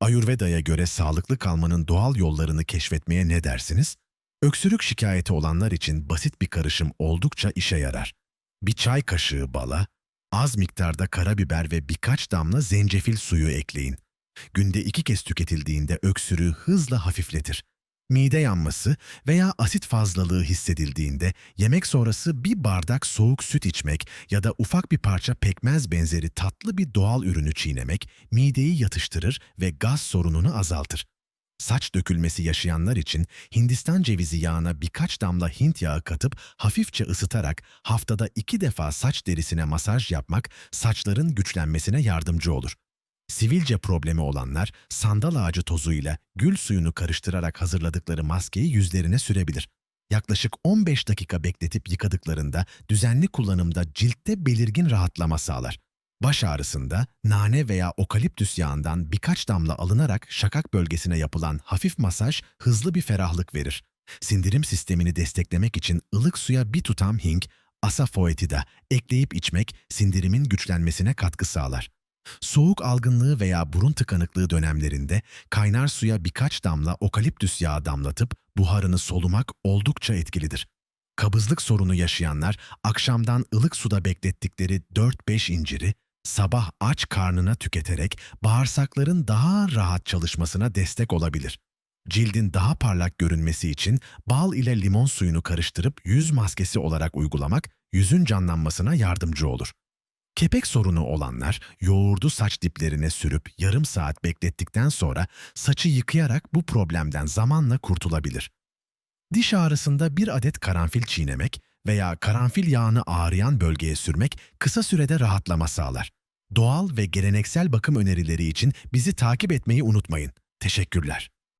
Ayurveda'ya göre sağlıklı kalmanın doğal yollarını keşfetmeye ne dersiniz? Öksürük şikayeti olanlar için basit bir karışım oldukça işe yarar. Bir çay kaşığı bala, az miktarda karabiber ve birkaç damla zencefil suyu ekleyin. Günde iki kez tüketildiğinde öksürüğü hızla hafifletir. Mide yanması veya asit fazlalığı hissedildiğinde yemek sonrası bir bardak soğuk süt içmek ya da ufak bir parça pekmez benzeri tatlı bir doğal ürünü çiğnemek mideyi yatıştırır ve gaz sorununu azaltır. Saç dökülmesi yaşayanlar için Hindistan cevizi yağına birkaç damla Hint yağı katıp hafifçe ısıtarak haftada iki defa saç derisine masaj yapmak saçların güçlenmesine yardımcı olur. Sivilce problemi olanlar sandal ağacı tozuyla gül suyunu karıştırarak hazırladıkları maskeyi yüzlerine sürebilir. Yaklaşık 15 dakika bekletip yıkadıklarında düzenli kullanımda ciltte belirgin rahatlama sağlar. Baş ağrısında nane veya okaliptüs yağından birkaç damla alınarak şakak bölgesine yapılan hafif masaj hızlı bir ferahlık verir. Sindirim sistemini desteklemek için ılık suya bir tutam hing, asafoetida ekleyip içmek sindirimin güçlenmesine katkı sağlar. Soğuk algınlığı veya burun tıkanıklığı dönemlerinde kaynar suya birkaç damla okaliptüs yağı damlatıp buharını solumak oldukça etkilidir. Kabızlık sorunu yaşayanlar akşamdan ılık suda beklettikleri 4-5 inciri sabah aç karnına tüketerek bağırsakların daha rahat çalışmasına destek olabilir. Cildin daha parlak görünmesi için bal ile limon suyunu karıştırıp yüz maskesi olarak uygulamak yüzün canlanmasına yardımcı olur. Kepek sorunu olanlar yoğurdu saç diplerine sürüp yarım saat beklettikten sonra saçı yıkayarak bu problemden zamanla kurtulabilir. Diş ağrısında bir adet karanfil çiğnemek veya karanfil yağını ağrıyan bölgeye sürmek kısa sürede rahatlama sağlar. Doğal ve geleneksel bakım önerileri için bizi takip etmeyi unutmayın. Teşekkürler.